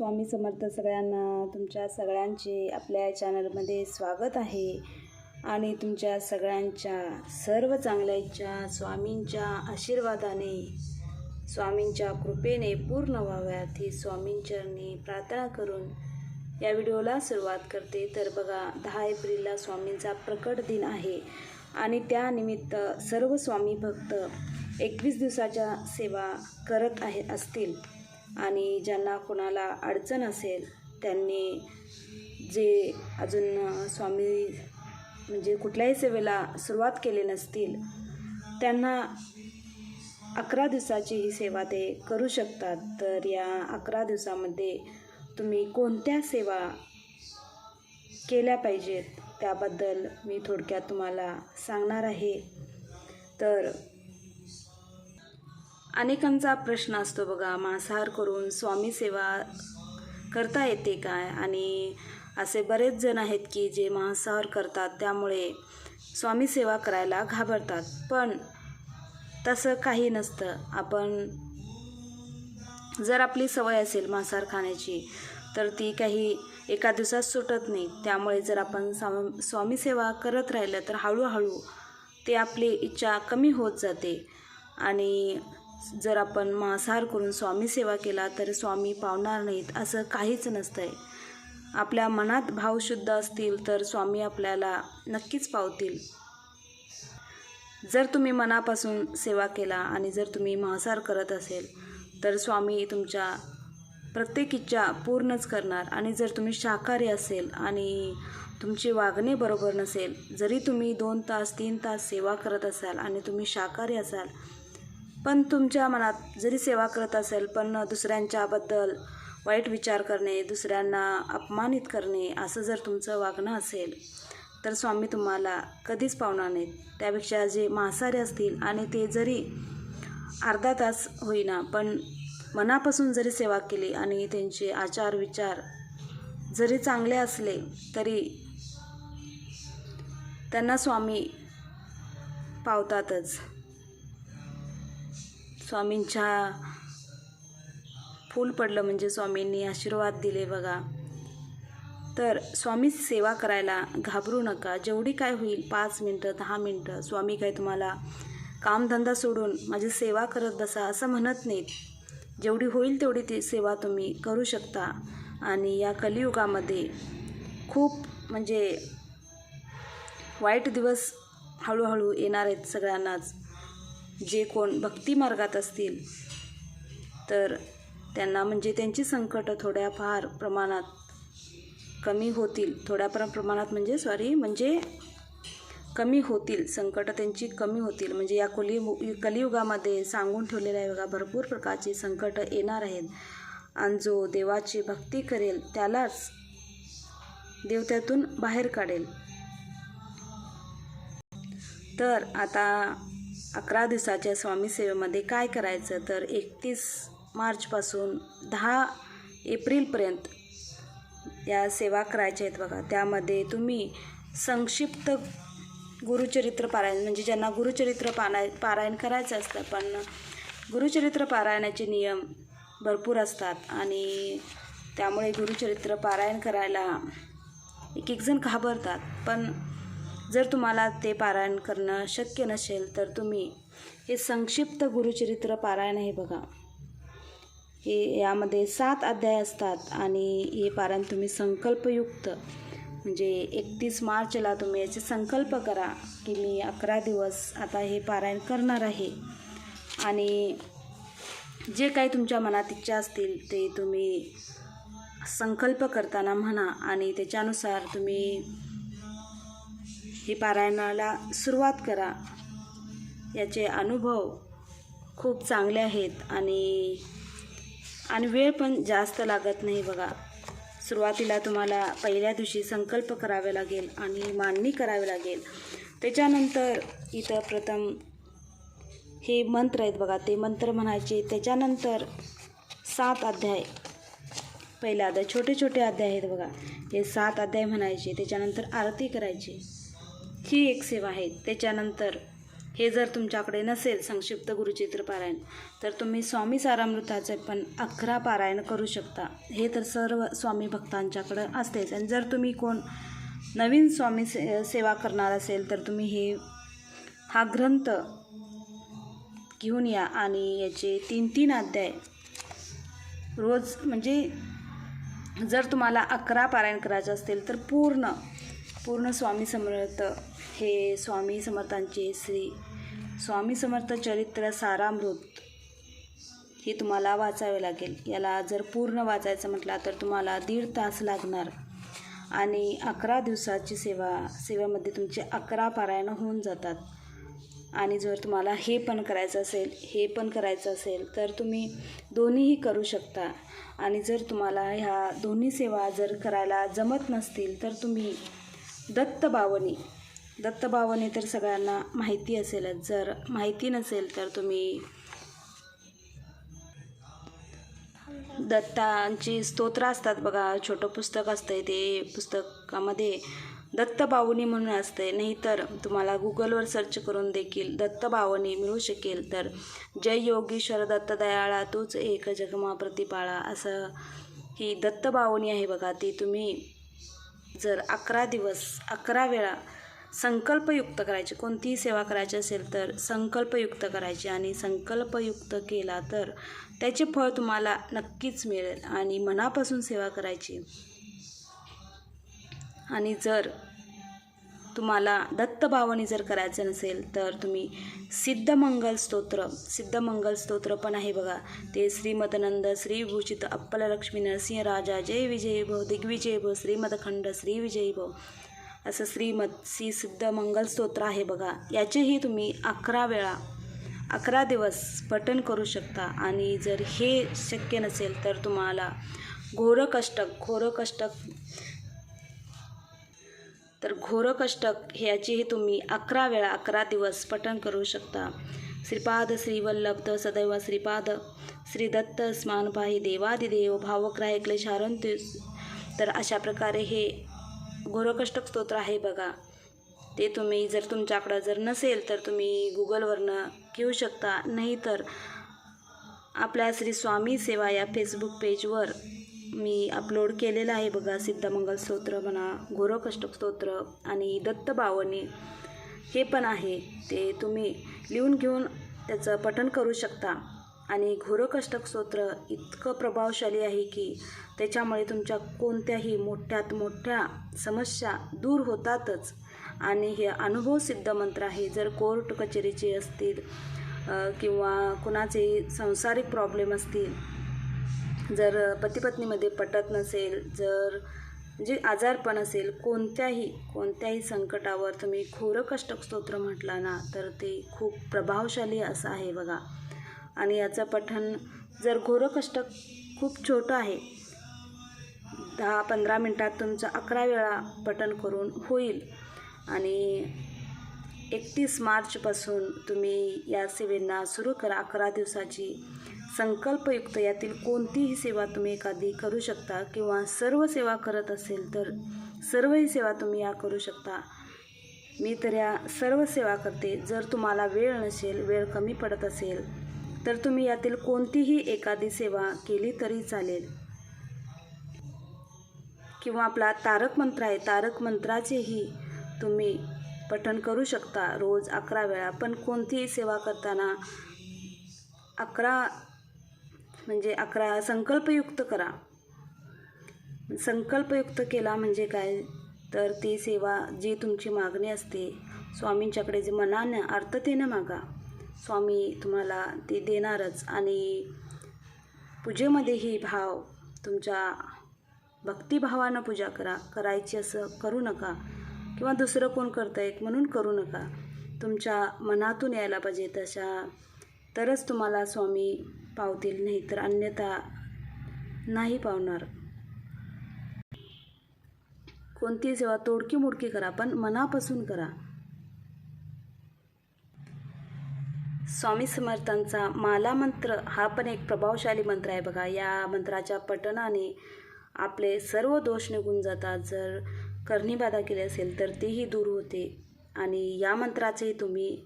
स्वामी समर्थ सगळ्यांना तुमच्या सगळ्यांचे आपल्या चॅनलमध्ये स्वागत आहे. आणि तुमच्या सगळ्यांच्या सर्व चांगल्या इच्छा स्वामींच्या आशीर्वादाने स्वामींच्या कृपेने पूर्ण व्हाव्यात ही स्वामींचरणी प्रार्थना करून या व्हिडिओला सुरुवात करते. तर बघा दहा एप्रिलला स्वामींचा प्रकट दिन आहे. आणि त्यानिमित्त सर्व स्वामी भक्त एकवीस दिवसाच्या सेवा करत आहे असतील. आणि ज्यांना कोणाला अडचण असेल त्यांनी जे अजून स्वामी म्हणजे कुठल्याही सेवेला सुरुवात केली नसतील त्यांना अकरा दिवसाची ही सेवा ते करू शकतात. तर या अकरा दिवसामध्ये तुम्ही कोणत्या सेवा केल्या पाहिजेत? त्याबद्दल मी थोडक्यात तुम्हाला सांगणार आहे. तर अनेकांचा प्रश्न असतो बघा मांसाहार करून स्वामी सेवा करता येते काय? आणि असे बरेच जण आहेत की जे मांसाहार करतात त्यामुळे स्वामी सेवा करायला घाबरतात. पण तसं काही नसतं. आपण जर आपली सवय असेल मांसाहार खाण्याची तर ती काही एका दिवसात सुटत नाही. त्यामुळे जर आपण साम स्वामी सेवा करत राहिलं तर हळूहळू ते आपली इच्छा कमी होत जाते. आणि जर आपण मांसाहार करून स्वामी सेवा केला तर स्वामी पावणार नाहीत असं काहीच नसतं आहे आपल्या मनात भाव शुद्ध असतील तर स्वामी आपल्याला नक्कीच पावतील. जर तुम्ही मनापासून सेवा केला आणि जर तुम्ही मांसाहार करत असेल तर स्वामी तुमच्या प्रत्येक इच्छा पूर्णच करणार. आणि जर तुम्ही शाकाहारी असेल आणि तुमची वागणे बरोबर नसेल जरी तुम्ही दोन तास तीन तास सेवा करत असाल आणि तुम्ही शाकाहारी असाल पण तुमच्या मनात जरी सेवा करत असेल पण दुसऱ्यांच्याबद्दल वाईट विचार करणे दुसऱ्यांना अपमानित करणे असं जर तुमचं वागणं असेल तर स्वामी तुम्हाला कधीच पावणार नाहीत. त्यापेक्षा जे मांसाहारी असतील आणि ते जरी अर्धा तास होईना पण मनापासून जरी सेवा केली आणि त्यांचे आचार विचार जरी चांगले असले तरी त्यांना स्वामी पावतातच. स्वामींच्या फूल पडलं म्हणजे स्वामींनी आशीर्वाद दिले बघा. तर स्वामी सेवा करायला घाबरू नका. जेवढी काय होईल पाच मिनटं दहा मिनटं स्वामी काय तुम्हाला कामधंदा सोडून माझी सेवा करत बसा असं म्हणत नाहीत. जेवढी होईल तेवढी ती सेवा तुम्ही करू शकता. आणि या कलियुगामध्ये खूप म्हणजे वाईट दिवस हळूहळू येणार आहेत सगळ्यांनाच. जे कोण भक्ती मार्गात असतील तर त्यांना म्हणजे त्यांची संकटं थोड्याफार प्रमाणात कमी होतील. थोड्या प्र प्रमाणात म्हणजे सॉरी म्हणजे कमी होतील. संकटं त्यांची कमी होतील. म्हणजे या कली कलियुगामध्ये सांगून ठेवलेलं आहे बघा भरपूर प्रकारची संकटं येणार आहेत. आणि जो देवाची भक्ती करेल त्यालाच देव त्यातून बाहेर काढेल. तर आता अकरा दिवसाच्या स्वामी सेवेमध्ये काय करायचं? तर एकतीस मार्चपासून दहा एप्रिलपर्यंत या सेवा करायच्या आहेत बघा. त्यामध्ये तुम्ही संक्षिप्त गुरुचरित्र पारायण म्हणजे ज्यांना गुरुचरित्र पाराय पारायण करायचं असतं पण गुरुचरित्र पारायणाचे नियम भरपूर असतात आणि त्यामुळे गुरुचरित्र पारायण करायला एक एक जण घाबरतात. पण जर तुम्हाला ते पारायण करणं शक्य नसेल तर तुम्ही हे संक्षिप्त गुरुचरित्र पारायण आहे बघा. हे यामध्ये सात अध्याय असतात आणि हे पारायण तुम्ही संकल्पयुक्त म्हणजे एकतीस मार्चला तुम्ही याचे संकल्प करा की मी अकरा दिवस आता हे पारायण करणार आहे. आणि जे काही तुमच्या मनात इच्छा असतील ते तुम्ही संकल्प करताना म्हणा आणि त्याच्यानुसार तुम्ही हे पारायणाला सुरुवात करा. याचे अनुभव खूप चांगले आहेत आणि आणि वेळ पण जास्त लागत नाही बघा. सुरुवातीला तुम्हाला पहिल्या दिवशी संकल्प करावे लागेल आणि मांडणी करावी लागेल. त्याच्यानंतर इथं प्रथम हे मंत्र आहेत बघा ते मंत्र म्हणायचे. त्याच्यानंतर सात अध्याय पहिला अध्याय छोटे छोटे अध्याय आहेत बघा. हे सात अध्याय म्हणायचे. त्याच्यानंतर आरती करायची. ही एक सेवा आहे. त्याच्यानंतर हे जर तुमच्याकडे नसेल संक्षिप्त गुरुचित्र पारायण तर तुम्ही स्वामी सारामृताचे पण अकरा पारायण करू शकता. हे तर सर्व स्वामी भक्तांच्याकडं असतेच. आणि जर तुम्ही कोण नवीन स्वामी से सेवा करणार असेल तर तुम्ही हे हा ग्रंथ घेऊन या आणि याचे तीन तीन अध्याय रोज म्हणजे जर तुम्हाला अकरा पारायण करायचं असतील तर पूर्ण पूर्ण स्वामी समर्थ हे स्वामी समर्थांचे श्री स्वामी समर्थ चरित्र सारामृत हे तुम्हाला वाचावे लागेल. याला जर पूर्ण वाचायचं म्हटला तर तुम्हाला दीड तास लागणार. आणि अकरा दिवसाची सेवा सेवेमध्ये तुमचे अकरा पारायण होऊन जातात. आणि जर तुम्हाला हे पण करायचं असेल हे पण करायचं असेल तर तुम्ही दोन्हीही करू शकता. आणि जर तुम्हाला ह्या दोन्ही सेवा जर करायला जमत नसतील तर तुम्ही दत्तबावनी. दत्तबावनी तर सगळ्यांना माहिती असेलच. जर माहिती नसेल तर तुम्ही दत्तांची स्तोत्र असतात बघा. छोटं पुस्तक असतं ते पुस्तकामध्ये. दत्तबावनी म्हणून असते नाहीतर तुम्हाला गुगलवर सर्च करून देखील दत्तबावनी मिळू शकेल. तर जय योगीश्वर दत्त दयाळा तूच एक जगमा प्रतिपाळा. असं ही दत्तबावनी आहे बघा. ती तुम्ही जर अकरा दिवस अकरा वेळा संकल्पयुक्त करायची कोणतीही सेवा करायची असेल तर संकल्पयुक्त करायची आणि संकल्पयुक्त केला तर त्याचे फळ तुम्हाला नक्कीच मिळेल आणि मनापासून सेवा करायची. आणि जर तुम्हाला दत्तभावनी जर करायचं नसेल तर तुम्ही सिद्धमंगल स्तोत्र सिद्धमंगल स्तोत्र पण आहे बघा. ते श्रीमदनंद श्रीभूषित अप्पल लक्ष्मी नरसिंह राजा जय विजय भव दिग्विजय भव श्रीमदखंड श्रीविजयी भव. असं श्रीमत श्री सिद्धमंगल स्तोत्र आहे बघा. याचेही तुम्ही अकरा वेळा अकरा दिवस पठण करू शकता. आणि जर हे शक्य नसेल तर तुम्हाला घोरकष्टक घोरकष्टक तर घोरकष्टक ह्याचीही तुम्ही अकरा वेळा अकरा दिवस पठण करू शकता. श्रीपाद श्रीवल्लभ सदैव श्रीपाद. श्री दत्त स्मान देवादिदेव भावग्राह क्लेशारंत. तर अशा प्रकारे हे घोरकष्टक स्तोत्र आहे बघा. ते तुम्ही जर तुमच्याकडं जर नसेल तर तुम्ही गुगलवरनं घेऊ शकता. नाहीतर आपल्या श्री स्वामी सेवा या फेसबुक पेजवर मी अपलोड केलेलं आहे बघा सिद्धमंगल स्तोत्र म्हणा घोरकष्टक स्तोत्र आणि दत्त बावनी हे पण आहे. ते तुम्ही लिहून घेऊन त्याचं पठण करू शकता. आणि घोरकष्टक स्तोत्र इतकं प्रभावशाली आहे की त्याच्यामुळे तुमच्या कोणत्याही मोठ्यात मोठ्या समस्या दूर होतातच. आणि हे अनुभव सिद्ध मंत्र आहे. जर कोर्ट कचेरीचे असतील किंवा कुणाचे सांसारिक प्रॉब्लेम असतील जर पतीपत्नीमध्ये पटत नसेल जर म्हणजे जे आजारपण असेल कोणत्याही कोणत्याही संकटावर तुम्ही खोरकष्टक स्तोत्र म्हटला ना तर ते खूप प्रभावशाली असं आहे बघा. आणि याचं पठण जर घोरकष्टक खूप छोटं आहे दहा पंधरा मिनटात तुमचं अकरा वेळा पठण करून होईल. आणि एकतीस मार्चपासून तुम्ही या सेवेंना सुरू करा अकरा दिवसाची. संकल्पयुक्त यातील कोणतीही सेवा तुम्ही एखादी करू शकता किंवा सर्व सेवा करत असेल तर सर्वही सेवा तुम्ही या करू शकता. मी तर या सर्व सेवा करते. जर तुम्हाला वेळ नसेल वेळ कमी पडत असेल तर तुम्ही यातील कोणतीही एखादी सेवा केली तरी चालेल. किंवा आपला तारक मंत्र आहे. तारक मंत्राचेही तुम्ही पठण करू शकता रोज अकरा वेळा. पण कोणतीही सेवा करताना अकरा म्हणजे अकरा संकल्पयुक्त करा. संकल्पयुक्त केला म्हणजे काय? तर ती सेवा जी तुमची मागणी असते स्वामींच्याकडे जे मनानं अर्थतेनं मागा. स्वामी तुम्हाला ती देणारच आणि पूजेमध्येही भाव तुमच्या भक्तिभावानं पूजा करा. करायची असं करू नका किंवा दुसरं कोण करतं आहे म्हणून करू नका. तुमच्या मनातून यायला पाहिजे तशा तरच तुम्हाला स्वामी पावतील नाही तर अन्यथा नाही पावणार. कोणती सेवा तोडकी मोडकी करा पण मनापासून करा. स्वामी समर्थांचा माला मंत्र हा पण एक प्रभावशाली मंत्र आहे बघा. या मंत्राच्या पठणाने आपले सर्व दोष निघून जातात. जर कर्णीबाधा केली असेल तर तेही दूर होते. आणि या मंत्राचेही तुम्ही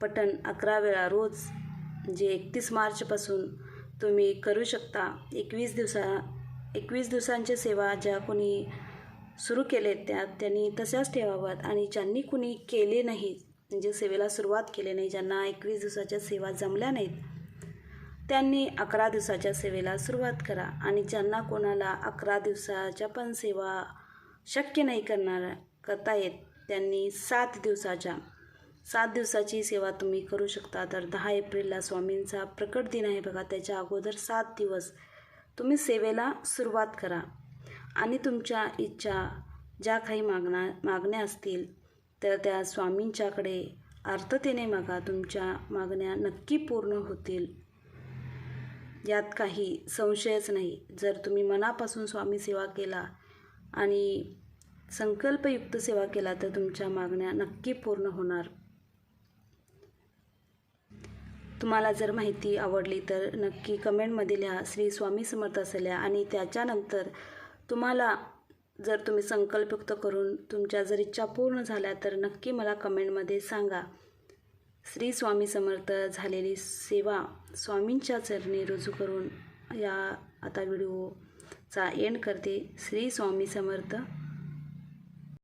पठण अकरा वेळा रोज जे एकतीस मार्चपासून तुम्ही करू शकता. एकवीस दिवसा एकवीस दिवसांच्या सेवा ज्या कोणी सुरू केले त्या त्यांनी तशाच ठेवाव्यात. आणि ज्यांनी कुणी केले नाही म्हणजे सेवेला सुरुवात केली नाही ज्यांना एकवीस दिवसाच्या सेवा जमल्या नाहीत त्यांनी अकरा दिवसाच्या सेवेला सुरुवात करा. आणि ज्यांना कोणाला अकरा दिवसाच्या पण सेवा शक्य नाही करणार करता येत त्यांनी सात दिवसाच्या सात दिवसाची सेवा तुम्ही करू शकता. तर दहा एप्रिलला स्वामींचा प्रकट दिन आहे बघा. त्याच्या अगोदर सात दिवस तुम्ही सेवेला सुरुवात करा. आणि तुमच्या इच्छा ज्या काही मागण्या मागण्या असतील तर त्या स्वामींच्याकडे आर्ततेने मागा. तुमच्या मागण्या नक्की पूर्ण होतील. यात काही संशयच नाही. जर तुम्ही मनापासून स्वामी सेवा केला आणि संकल्पयुक्त सेवा केला तर तुमच्या मागण्या नक्की पूर्ण होणार. तुम्हाला जर माहिती आवडली तर नक्की कमेंटमध्ये लिहा श्री स्वामी समर्थ असं लिहा आणि त्याच्यानंतर तुम्हाला जर तुम्ही संकल्पयुक्त करून तुमच्या जर इच्छा पूर्ण झाल्या तर नक्की मला कमेंटमध्ये सांगा. श्री स्वामी समर्थ झालेली सेवा स्वामींच्या चरणी रुजू करून या आता व्हिडिओचा एंड करते. श्री स्वामी समर्थ.